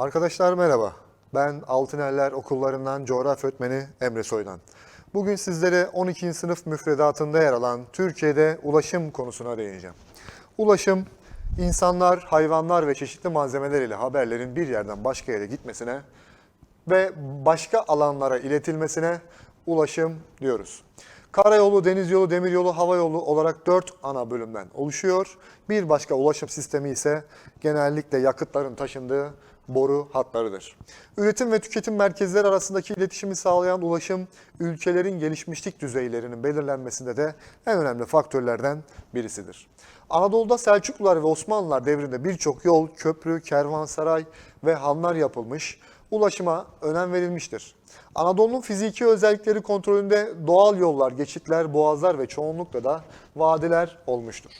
Arkadaşlar merhaba. Ben Altıneller Okullarından coğrafya öğretmeni Emre Soydan. Bugün sizlere 12. sınıf müfredatında yer alan Türkiye'de ulaşım konusuna değineceğim. Ulaşım, insanlar, hayvanlar ve çeşitli malzemeler ile haberlerin bir yerden başka yere gitmesine ve başka alanlara iletilmesine ulaşım diyoruz. Karayolu, deniz yolu, demir yolu, hava yolu olarak dört ana bölümden oluşuyor. Bir başka ulaşım sistemi ise genellikle yakıtların taşındığı boru hatlarıdır. Üretim ve tüketim merkezleri arasındaki iletişimi sağlayan ulaşım, ülkelerin gelişmişlik düzeylerinin belirlenmesinde de en önemli faktörlerden birisidir. Anadolu'da Selçuklular ve Osmanlılar devrinde birçok yol, köprü, kervansaray ve hanlar yapılmış, ulaşıma önem verilmiştir. Anadolu'nun fiziki özellikleri kontrolünde doğal yollar, geçitler, boğazlar ve çoğunlukla da vadiler olmuştur.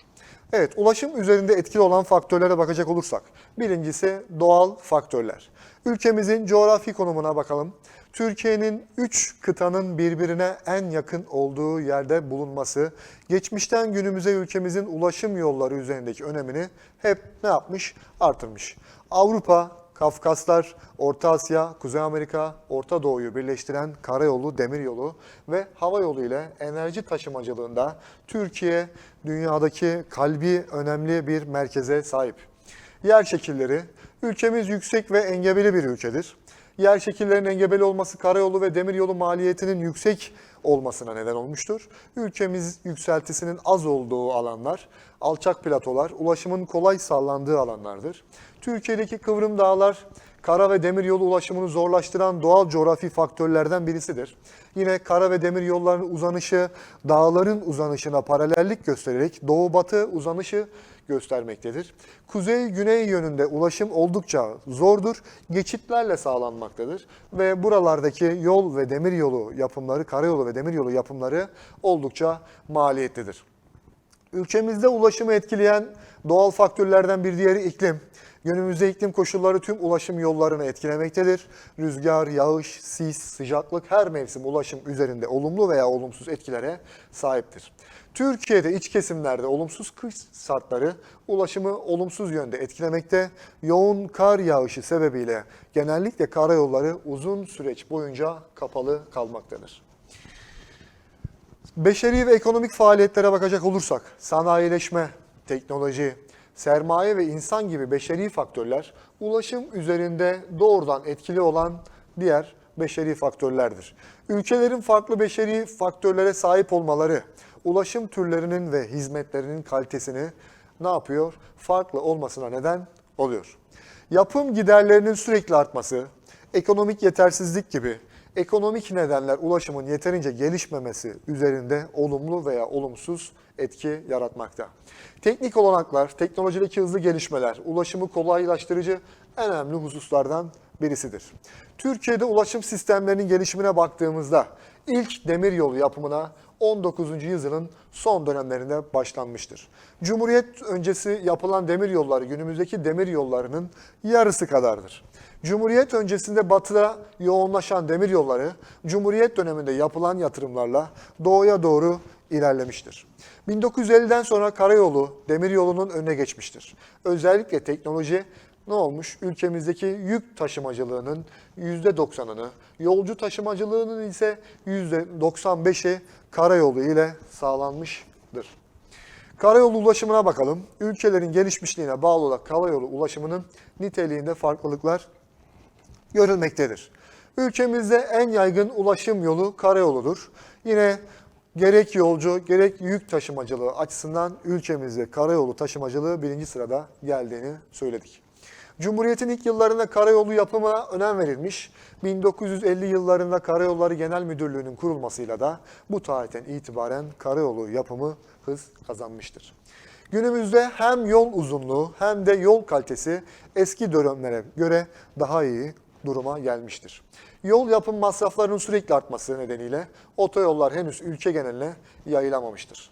Evet, ulaşım üzerinde etkili olan faktörlere bakacak olursak, birincisi doğal faktörler. Ülkemizin coğrafi konumuna bakalım. Türkiye'nin 3 kıtanın birbirine en yakın olduğu yerde bulunması, geçmişten günümüze ülkemizin ulaşım yolları üzerindeki önemini hep ne yapmış? Artırmış. Avrupa, Kafkaslar, Orta Asya, Kuzey Amerika, Orta Doğu'yu birleştiren karayolu, demiryolu ve hava yolu ile enerji taşımacılığında Türkiye dünyadaki kalbi önemli bir merkeze sahip. Yer şekilleri, ülkemiz yüksek ve engebeli bir ülkedir. Yer şekillerinin engebeli olması karayolu ve demiryolu maliyetinin yüksek olmasına neden olmuştur. Ülkemiz yükseltisinin az olduğu alanlar, alçak platolar, ulaşımın kolay sağlandığı alanlardır. Türkiye'deki kıvrım dağlar, kara ve demir yolu ulaşımını zorlaştıran doğal coğrafi faktörlerden birisidir. Yine kara ve demir yollarının uzanışı, dağların uzanışına paralellik göstererek doğu-batı uzanışı göstermektedir. Kuzey-güney yönünde ulaşım oldukça zordur, geçitlerle sağlanmaktadır ve buralardaki yol ve demir yolu yapımları, karayolu ve demir yolu yapımları oldukça maliyetlidir. Ülkemizde ulaşımı etkileyen doğal faktörlerden bir diğeri iklim. Günümüzde iklim koşulları tüm ulaşım yollarını etkilemektedir. Rüzgar, yağış, sis, sıcaklık her mevsim ulaşım üzerinde olumlu veya olumsuz etkilere sahiptir. Türkiye'de iç kesimlerde olumsuz kış şartları ulaşımı olumsuz yönde etkilemekte. Yoğun kar yağışı sebebiyle genellikle karayolları uzun süreç boyunca kapalı kalmaktadır. Beşeri ve ekonomik faaliyetlere bakacak olursak, sanayileşme, teknoloji, sermaye ve insan gibi beşeri faktörler ulaşım üzerinde doğrudan etkili olan diğer beşeri faktörlerdir. Ülkelerin farklı beşeri faktörlere sahip olmaları, ulaşım türlerinin ve hizmetlerinin kalitesini ne yapıyor? Farklı olmasına neden oluyor. Yapım giderlerinin sürekli artması, ekonomik yetersizlik gibi ekonomik nedenler ulaşımın yeterince gelişmemesi üzerinde olumlu veya olumsuz etki yaratmakta. Teknik olanaklar, teknolojideki hızlı gelişmeler, ulaşımı kolaylaştırıcı en önemli hususlardan birisidir. Türkiye'de ulaşım sistemlerinin gelişimine baktığımızda ilk demir yolu yapımına 19. yüzyılın son dönemlerinde başlanmıştır. Cumhuriyet öncesi yapılan demir yolları günümüzdeki demir yollarının yarısı kadardır. Cumhuriyet öncesinde batıda yoğunlaşan demir yolları, Cumhuriyet döneminde yapılan yatırımlarla doğuya doğru ilerlemiştir. 1950'den sonra karayolu, demir yolunun önüne geçmiştir. Özellikle teknoloji ne olmuş? Ülkemizdeki yük taşımacılığının %90'ını, yolcu taşımacılığının ise %95'i karayolu ile sağlanmıştır. Karayolu ulaşımına bakalım. Ülkelerin gelişmişliğine bağlı olarak karayolu ulaşımının niteliğinde farklılıklar görülmektedir. Ülkemizde en yaygın ulaşım yolu karayoludur. Yine gerek yolcu gerek yük taşımacılığı açısından ülkemizde karayolu taşımacılığı birinci sırada geldiğini söyledik. Cumhuriyet'in ilk yıllarında karayolu yapımına önem verilmiş. 1950 yıllarında Karayolları Genel Müdürlüğü'nün kurulmasıyla da bu tarihten itibaren karayolu yapımı hız kazanmıştır. Günümüzde hem yol uzunluğu hem de yol kalitesi eski dönemlere göre daha iyi duruma gelmiştir. Yol yapım masraflarının sürekli artması nedeniyle otoyollar henüz ülke geneline yayılamamıştır.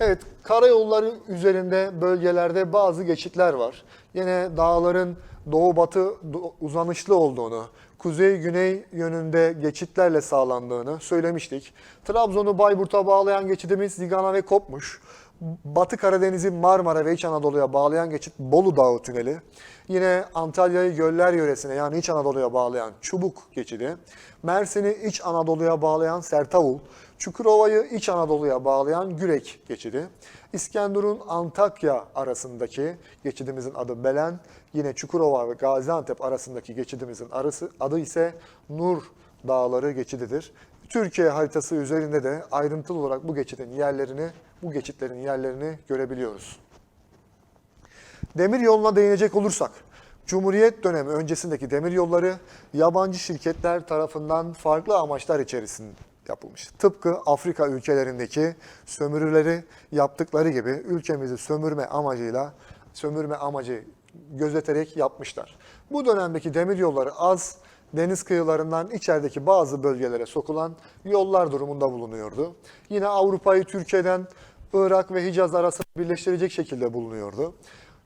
Evet, karayolları üzerinde bölgelerde bazı geçitler var. Yine dağların doğu-batı do- uzanışlı olduğunu, kuzey-güney yönünde geçitlerle sağlandığını söylemiştik. Trabzon'u Bayburt'a bağlayan geçidimiz Zigana ve Kopmuş. Batı Karadeniz'i Marmara ve İç Anadolu'ya bağlayan geçit Bolu Dağı Tüneli. Yine Antalya'yı Göller Yöresi'ne yani İç Anadolu'ya bağlayan Çubuk Geçidi. Mersin'i İç Anadolu'ya bağlayan Sertavul. Çukurova'yı İç Anadolu'ya bağlayan Gürek Geçidi. İskenderun Antakya arasındaki geçidimizin adı Belen. Yine Çukurova ve Gaziantep arasındaki geçidimizin arası, adı ise Nur Dağları geçididir. Türkiye haritası üzerinde de ayrıntılı olarak bu geçidin yerlerini, bu geçitlerin yerlerini görebiliyoruz. Demir yoluna değinecek olursak, Cumhuriyet dönemi öncesindeki demir yolları yabancı şirketler tarafından farklı amaçlar içerisinde yapılmış. Tıpkı Afrika ülkelerindeki sömürüleri yaptıkları gibi ülkemizi sömürme amacıyla sömürme amacı gözeterek yapmışlar. Bu dönemdeki demir yolları az, deniz kıyılarından içerideki bazı bölgelere sokulan yollar durumunda bulunuyordu. Yine Avrupa'yı Türkiye'den Irak ve Hicaz arasında birleştirecek şekilde bulunuyordu.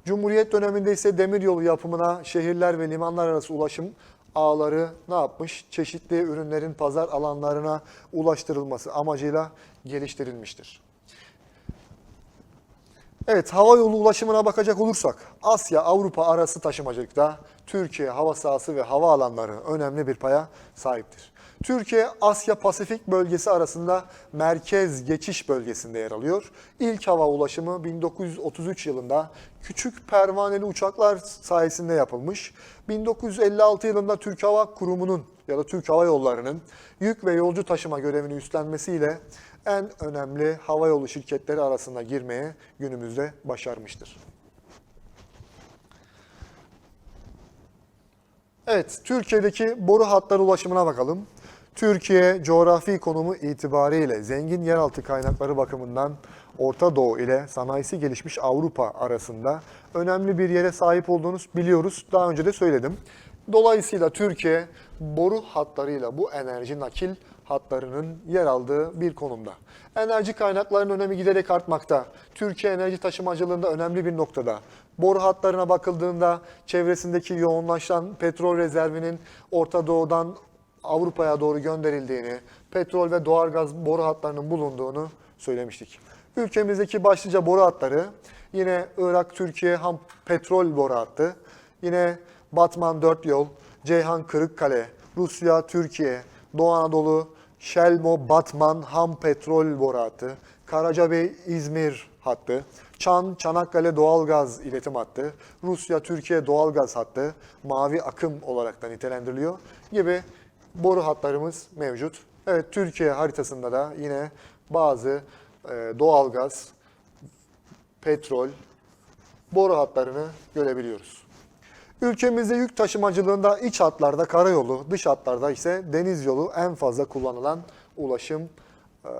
Cumhuriyet döneminde ise demiryolu yapımına şehirler ve limanlar arası ulaşım ağları ne yapmış? Çeşitli ürünlerin pazar alanlarına ulaştırılması amacıyla geliştirilmiştir. Evet, hava yolu ulaşımına bakacak olursak Asya-Avrupa arası taşımacılıkta Türkiye hava sahası ve hava alanları önemli bir paya sahiptir. Türkiye Asya-Pasifik bölgesi arasında merkez geçiş bölgesinde yer alıyor. İlk hava ulaşımı 1933 yılında küçük pervaneli uçaklar sayesinde yapılmış. 1956 yılında Türk Hava Kurumu'nun ya da Türk Hava Yolları'nın yük ve yolcu taşıma görevini üstlenmesiyle en önemli havayolu şirketleri arasına girmeye günümüzde başarmıştır. Evet, Türkiye'deki boru hatları ulaşımına bakalım. Türkiye coğrafi konumu itibariyle zengin yeraltı kaynakları bakımından Orta Doğu ile sanayisi gelişmiş Avrupa arasında önemli bir yere sahip olduğunu biliyoruz. Daha önce de söyledim. Dolayısıyla Türkiye boru hatlarıyla bu enerji nakil hatlarının yer aldığı bir konumda. Enerji kaynaklarının önemi giderek artmakta. Türkiye enerji taşımacılığında önemli bir noktada. Boru hatlarına bakıldığında çevresindeki yoğunlaşan petrol rezervinin Orta Doğu'dan Avrupa'ya doğru gönderildiğini, petrol ve doğalgaz boru hatlarının bulunduğunu söylemiştik. Ülkemizdeki başlıca boru hatları yine Irak-Türkiye ham petrol boru hattı, yine Batman 4 yol, Ceyhan Kırıkkale, Rusya, Türkiye, Doğu Anadolu, Şelmo, Batman, Ham Petrol boru hattı, Karacabey, İzmir hattı, Çan, Çanakkale doğalgaz iletim hattı, Rusya, Türkiye doğalgaz hattı, mavi akım olarak da nitelendiriliyor gibi boru hatlarımız mevcut. Evet, Türkiye haritasında da yine bazı e, doğalgaz, petrol, boru hatlarını görebiliyoruz. Ülkemizde yük taşımacılığında iç hatlarda karayolu, dış hatlarda ise deniz yolu en fazla kullanılan ulaşım e,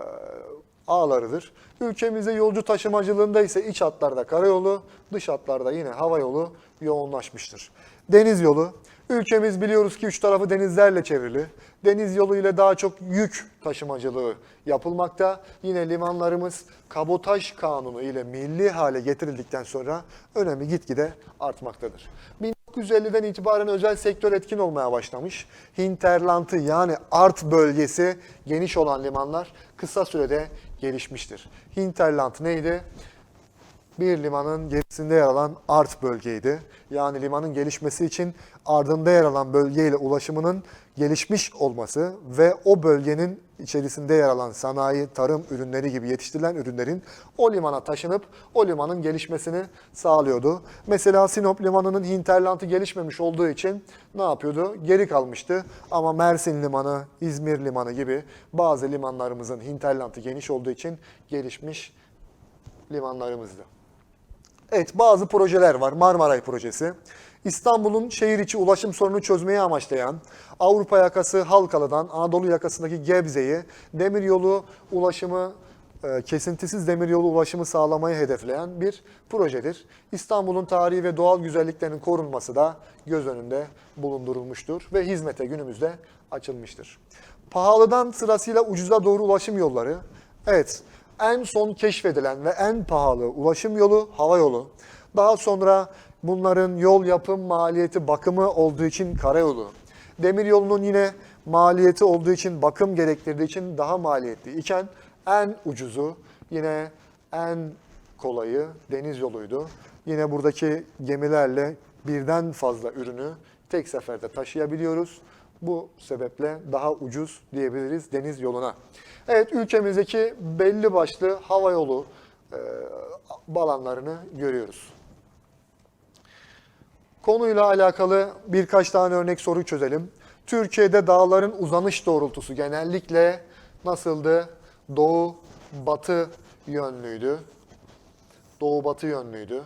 ağlarıdır. Ülkemizde yolcu taşımacılığında ise iç hatlarda karayolu, dış hatlarda yine hava yolu yoğunlaşmıştır. Deniz yolu, ülkemiz biliyoruz ki üç tarafı denizlerle çevrili. Deniz yolu ile daha çok yük taşımacılığı yapılmakta. Yine limanlarımız kabotaj kanunu ile milli hale getirildikten sonra önemi gitgide artmaktadır. 1950'den itibaren özel sektör etkin olmaya başlamış. Hinterland'ı yani Art bölgesi geniş olan limanlar kısa sürede gelişmiştir. Hinterland neydi? Bir limanın gerisinde yer alan art bölgeydi. Yani limanın gelişmesi için ardında yer alan bölgeyle ulaşımının gelişmiş olması ve o bölgenin içerisinde yer alan sanayi, tarım ürünleri gibi yetiştirilen ürünlerin o limana taşınıp o limanın gelişmesini sağlıyordu. Mesela Sinop limanının hinterlantı gelişmemiş olduğu için ne yapıyordu? Geri kalmıştı. Ama Mersin limanı, İzmir limanı gibi bazı limanlarımızın hinterlantı geniş olduğu için gelişmiş limanlarımızdı. Evet bazı projeler var. Marmaray projesi. İstanbul'un şehir içi ulaşım sorununu çözmeyi amaçlayan Avrupa yakası Halkalı'dan Anadolu yakasındaki Gebze'yi demiryolu ulaşımı e, kesintisiz demiryolu ulaşımı sağlamayı hedefleyen bir projedir. İstanbul'un tarihi ve doğal güzelliklerinin korunması da göz önünde bulundurulmuştur ve hizmete günümüzde açılmıştır. Pahalıdan sırasıyla ucuza doğru ulaşım yolları. Evet, en son keşfedilen ve en pahalı ulaşım yolu hava yolu. Daha sonra bunların yol yapım maliyeti bakımı olduğu için karayolu. Demir yolunun yine maliyeti olduğu için bakım gerektirdiği için daha maliyetli iken en ucuzu yine en kolayı deniz yoluydu. Yine buradaki gemilerle birden fazla ürünü tek seferde taşıyabiliyoruz. Bu sebeple daha ucuz diyebiliriz deniz yoluna. Evet ülkemizdeki belli başlı hava yolu e, alanlarını görüyoruz. Konuyla alakalı birkaç tane örnek soru çözelim. Türkiye'de dağların uzanış doğrultusu genellikle nasıldı? Doğu, batı yönlüydü. Doğu batı yönlüydü.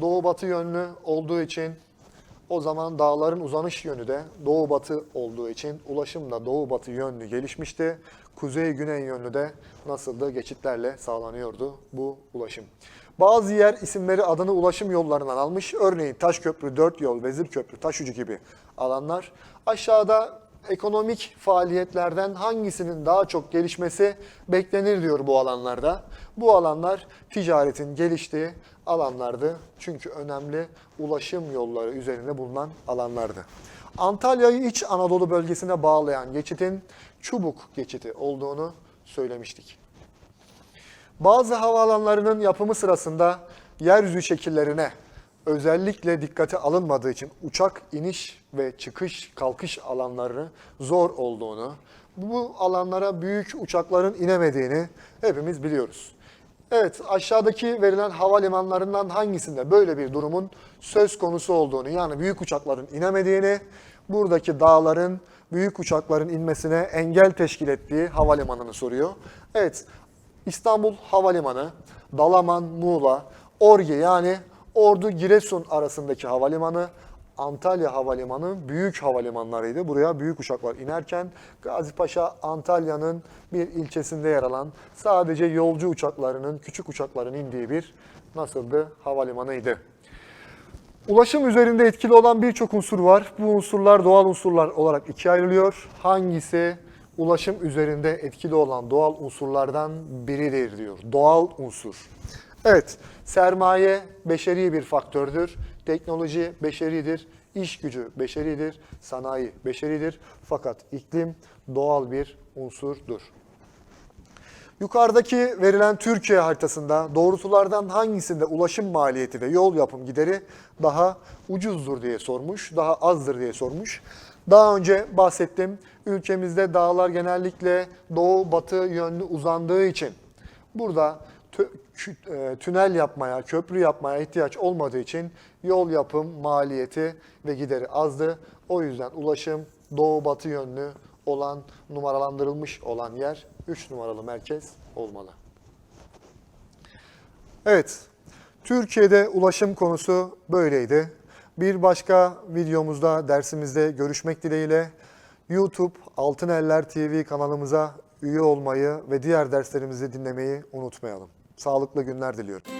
Doğu batı yönlü olduğu için o zaman dağların uzanış yönü de doğu batı olduğu için ulaşım da doğu batı yönlü gelişmişti. Kuzey güney yönlü de nasıldı? Geçitlerle sağlanıyordu bu ulaşım. Bazı yer isimleri adını ulaşım yollarından almış. Örneğin Taşköprü, Dört Yol, Vezirköprü, Taşucu gibi alanlar. Aşağıda ekonomik faaliyetlerden hangisinin daha çok gelişmesi beklenir diyor bu alanlarda. Bu alanlar ticaretin geliştiği alanlardı. Çünkü önemli ulaşım yolları üzerinde bulunan alanlardı. Antalya'yı iç Anadolu bölgesine bağlayan geçitin Çubuk geçiti olduğunu söylemiştik. Bazı havaalanlarının yapımı sırasında yeryüzü şekillerine özellikle dikkate alınmadığı için uçak iniş ve çıkış kalkış alanları zor olduğunu, bu alanlara büyük uçakların inemediğini hepimiz biliyoruz. Evet aşağıdaki verilen havalimanlarından hangisinde böyle bir durumun söz konusu olduğunu yani büyük uçakların inemediğini, buradaki dağların büyük uçakların inmesine engel teşkil ettiği havalimanını soruyor. Evet İstanbul Havalimanı, Dalaman, Muğla, Orge yani Ordu Giresun arasındaki havalimanı, Antalya Havalimanı büyük havalimanlarıydı. Buraya büyük uçaklar inerken Gazipaşa Antalya'nın bir ilçesinde yer alan sadece yolcu uçaklarının, küçük uçakların indiği bir nasıldı havalimanıydı. Ulaşım üzerinde etkili olan birçok unsur var. Bu unsurlar doğal unsurlar olarak ikiye ayrılıyor. Hangisi ulaşım üzerinde etkili olan doğal unsurlardan biridir diyor. Doğal unsur. Evet, sermaye beşeri bir faktördür. Teknoloji beşeridir. iş gücü beşeridir. Sanayi beşeridir. Fakat iklim doğal bir unsurdur. Yukarıdaki verilen Türkiye haritasında doğrultulardan hangisinde ulaşım maliyeti ve yol yapım gideri daha ucuzdur diye sormuş, daha azdır diye sormuş. Daha önce bahsettim. Ülkemizde dağlar genellikle doğu batı yönlü uzandığı için burada tünel yapmaya, köprü yapmaya ihtiyaç olmadığı için yol yapım maliyeti ve gideri azdı. O yüzden ulaşım doğu batı yönlü olan numaralandırılmış olan yer 3 numaralı merkez olmalı. Evet, Türkiye'de ulaşım konusu böyleydi. Bir başka videomuzda, dersimizde görüşmek dileğiyle YouTube Altın Eller TV kanalımıza üye olmayı ve diğer derslerimizi dinlemeyi unutmayalım. Sağlıklı günler diliyorum.